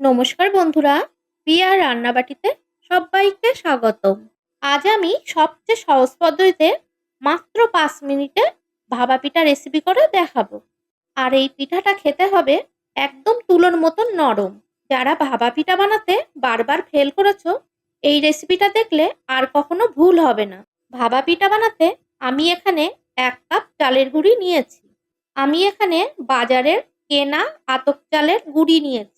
নমস্কার বন্ধুরা প্রিয়া রান্নাবাটিতে সবাইকে স্বাগতম। আজ আমি সবচেয়ে সহজ পদ্ধতিতে মাত্র পাঁচ মিনিটে ভাবা পিঠা রেসিপি করে দেখাবো। আর এই পিঠাটা খেতে হবে একদম তুলোর মতন নরম। যারা ভাবা পিঠা বানাতে বারবার ফেল করেছ, এই রেসিপিটা দেখলে আর কখনো ভুল হবে না। ভাবা পিঠা বানাতে আমি এখানে এক কাপ চালের গুঁড়ি নিয়েছি। আমি এখানে বাজারের কেনা আতক চালের গুঁড়ি নিয়েছি।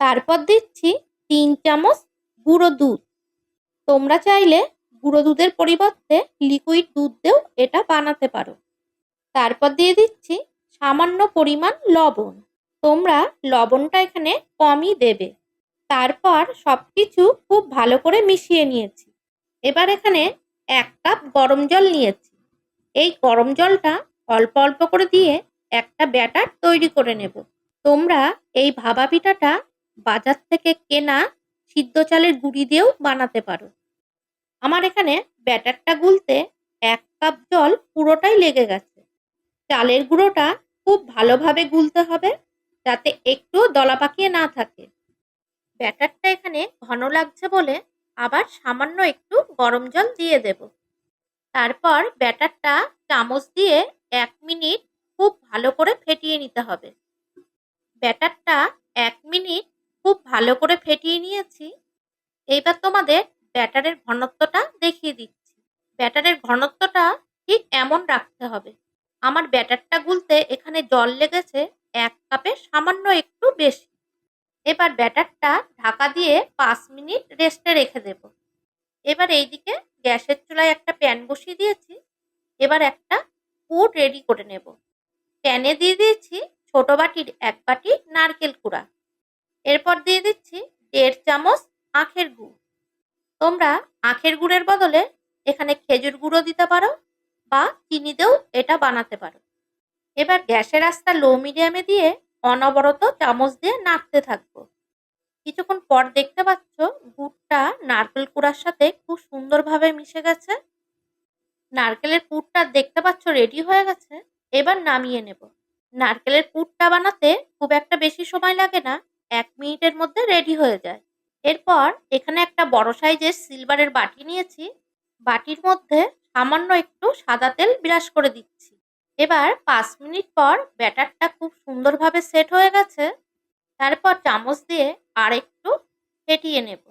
তারপর দিচ্ছি তিন চামচ গুঁড়ো দুধ। তোমরা চাইলে গুঁড়ো দুধের পরিবর্তে লিকুইড দুধ দিয়েও এটা বানাতে পারো। তারপর দিয়ে দিচ্ছি সামান্য পরিমাণ লবণ। তোমরা লবণটা এখানে কমই দেবে। তারপর সব কিছু খুব ভালো করে মিশিয়ে নিয়েছি। এবার এখানে এক কাপ গরম জল নিয়েছি। এই গরম জলটা অল্প অল্প করে দিয়ে একটা ব্যাটার তৈরি করে নেব। তোমরা এই ভাবা পিঠাটা বাজার থেকে কেনা সিদ্ধ চালের গুঁড়ি দিয়েও বানাতে পারো। আমার এখানে ব্যাটারটা গুলতে এক কাপ জল পুরোটাই লেগে গেছে। চালের গুঁড়োটা খুব ভালোভাবে গুলতে হবে যাতে একটু দলা পাকিয়ে না থাকে। ব্যাটারটা এখানে ঘন লাগছে বলে আবার সামান্য একটু গরম জল দিয়ে দেব। তারপর ব্যাটারটা চামচ দিয়ে এক মিনিট খুব ভালো করে ফেটিয়ে নিতে হবে। ব্যাটারটা এক মিনিট খুব ভালো করে ফেটিয়ে নিয়েছি। এইবার তোমাদের ব্যাটারের ঘনত্বটা দেখিয়ে দিচ্ছি। ব্যাটারের ঘনত্বটা ঠিক এমন রাখতে হবে। আমার ব্যাটারটা গুলতে এখানে জল লেগেছে এক কাপে সামান্য একটু বেশি। এবার ব্যাটারটা ঢাকা দিয়ে পাঁচ মিনিট রেস্টে রেখে দেব। এবার এইদিকে গ্যাসের চুলায় একটা প্যান বসিয়ে দিয়েছি। এবার একটা পুর রেডি করে নেব। প্যানে দিয়ে দিয়েছি ছোট বাটির এক বাটি নারকেল কুড়া। এরপর দিয়ে দিচ্ছি দেড় চামচ আখের গুড়। তোমরা আখের গুড়ের বদলে এখানে খেজুর গুঁড়ো দিতে পারো বা চিনি দিয়েও এটা বানাতে পারো। এবার গ্যাসের আস্তা লো মিডিয়ামে দিয়ে অনবরত চামচ দিয়ে নাড়তে থাকব। কিছুক্ষণ পর দেখতে পাচ্ছ গুড়টা নারকেল কুড়ার সাথে খুব সুন্দরভাবে মিশে গেছে। নারকেলের পুরটা দেখতে পাচ্ছ রেডি হয়ে গেছে। এবার নামিয়ে নেব। নারকেলের পুরটা বানাতে খুব একটা বেশি সময় লাগে না। এক মিনিটের মধ্যে রেডি হয়ে যায়। এরপর এখানে একটা বড় সাইজের সিলভারের বাটি নিয়েছি। বাটির মধ্যে সামান্য একটু সাদা তেল বিরাস করে দিচ্ছি। এবার পাঁচ মিনিট পর ব্যাটারটা খুব সুন্দরভাবে সেট হয়ে গেছে। তারপর চামচ দিয়ে আর একটু ফেটিয়ে নেব।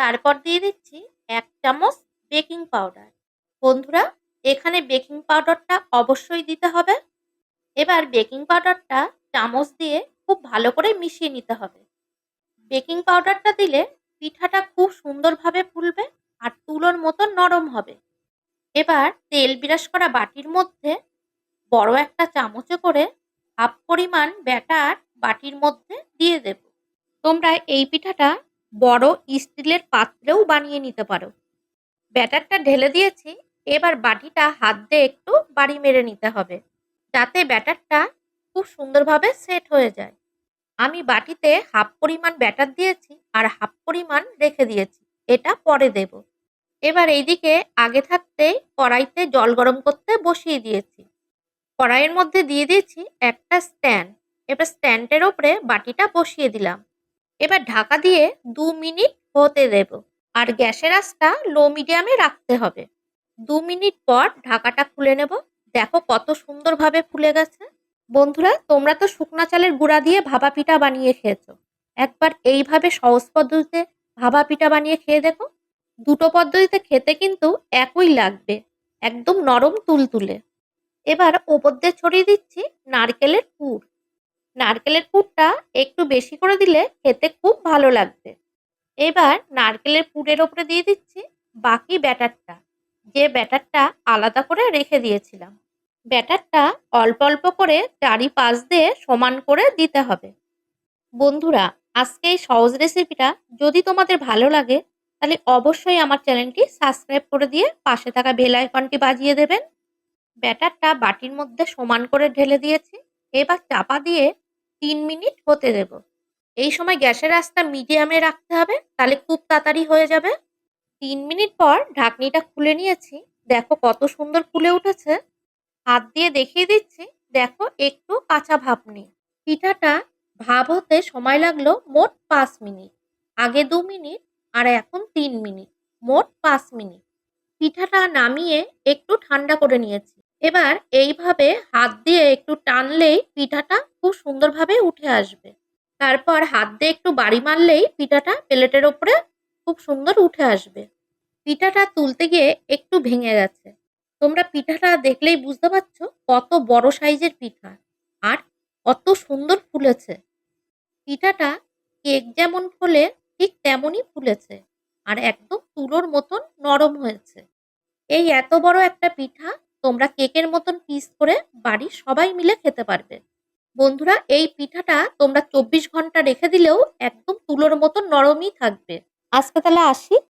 তারপর দিয়ে দিচ্ছি এক চামচ বেকিং পাউডার। বন্ধুরা, এখানে বেকিং পাউডারটা অবশ্যই দিতে হবে। এবার বেকিং পাউডারটা চামচ দিয়ে খুব ভালো করে মিশিয়ে নিতে হবে। বেকিং পাউডারটা দিলে পিঠাটা খুব সুন্দরভাবে ফুলবে আর তুলোর মতো নরম হবে। এবার তেল বিরাস করা বাটির মধ্যে বড় একটা চামচে করে হাফ পরিমাণ ব্যাটার বাটির মধ্যে দিয়ে দেব। তোমরা এই পিঠাটা বড় স্টিলের পাত্রেও বানিয়ে নিতে পারো। ব্যাটারটা ঢেলে দিয়েছি, এবার বাটিটা হাত দিয়ে একটু বাড়ি মেরে নিতে হবে, যাতে ব্যাটারটা খুব সুন্দরভাবে সেট হয়ে যায়। আমি বাটিতে হাফ পরিমাণ ব্যাটার দিয়েছি আর হাফ পরিমাণ রেখে দিয়েছি। এটা পরে দেব। এবার এইদিকে আগে থাকতেই কড়াইতে জল গরম করতে বসিয়ে দিয়েছি। কড়াইয়ের মধ্যে দিয়ে দিয়েছি একটা স্ট্যান্ড। এবার স্ট্যান্ডের ওপরে বাটিটা বসিয়ে দিলাম। এবার ঢাকা দিয়ে দু মিনিট হতে দেব। আর গ্যাসের আঁচটা লো মিডিয়ামে রাখতে হবে। দু মিনিট পর ঢাকাটা খুলে নেব। দেখো কত সুন্দরভাবে ফুলে গেছে। বন্ধুরা, তোমরা তো শুকনা চালের গুঁড়া দিয়ে ভাবা পিঠা বানিয়ে খেয়েছো। একবার এইভাবে সহজ পদ্ধতিতে ভাবা পিঠা বানিয়ে খেয়ে দেখো। দুটো পদ্ধতিতে খেতে কিন্তু একই লাগবে, একদম নরম তুলতুলে। এবার ওপর দিয়ে ছড়িয়ে দিচ্ছি নারকেলের পুর। নারকেলের পুরটা একটু বেশি করে দিলে খেতে খুব ভালো লাগবে। এবার নারকেলের পুরের ওপরে দিয়ে দিচ্ছি বাকি ব্যাটারটা। যে ব্যাটারটা আলাদা করে রেখে দিয়েছিলাম। ব্যাটারটা অল্প অল্প করে চারিপাশ দিয়ে সমান করে দিতে হবে। বন্ধুরা, আজকে এই সহজ রেসিপিটা যদি তোমাদের ভালো লাগে, তাহলে অবশ্যই আমার চ্যানেলটি সাবস্ক্রাইব করে দিয়ে পাশে থাকা বেল আইকনটি বাজিয়ে দেবেন। ব্যাটারটা বাটির মধ্যে সমান করে ঢেলে দিয়েছি, এবার চাপা দিয়ে তিন মিনিট হতে দেব। এই সময় গ্যাসের আঁচটা মিডিয়ামে রাখতে হবে, তাহলে খুব তাড়াতাড়ি হয়ে যাবে। তিন মিনিট পর ঢাকনিটা খুলে নিয়েছি। দেখো কত সুন্দর ফুলে উঠেছে। হাত দিয়ে দেখিয়ে দিচ্ছি। দেখো, একটু কাঁচা ভাব নেই। পিঠাটা ভাব হতে সময় লাগল মোট পাঁচ মিনিট। আগে দু মিনিট, আর এখন তিন মিনিট, মোট পাঁচ মিনিট। পিঠাটা নামিয়ে একটু ঠান্ডা করে নিয়েছি। এবার এইভাবে হাত দিয়ে একটু টানলেই পিঠাটা খুব সুন্দরভাবে উঠে আসবে। তারপর হাত দিয়ে একটু বাড়ি মারলেই পিঠাটা প্লেটের ওপরে খুব সুন্দর উঠে আসবে। পিঠাটা তুলতে গিয়ে একটু ভেঙে গেছে। তোমরা পিঠাটা দেখলেই বুঝতে পারছ কত বড় সাইজের পিঠা আর কত সুন্দর ফুলেছে। পিঠাটা কেক যেমন ফোলে ঠিক তেমনই ফুলেছে আর একদম তুলোর মতন নরম হয়েছে। এই এত বড় একটা পিঠা তোমরা কেকের মতন পিস করে বাড়ির সবাই মিলে খেতে পারবে। বন্ধুরা, এই পিঠাটা তোমরা চব্বিশ ঘণ্টা রেখে দিলেও একদম তুলোর মতন নরমই থাকবে। আজকে তাহলে আসি।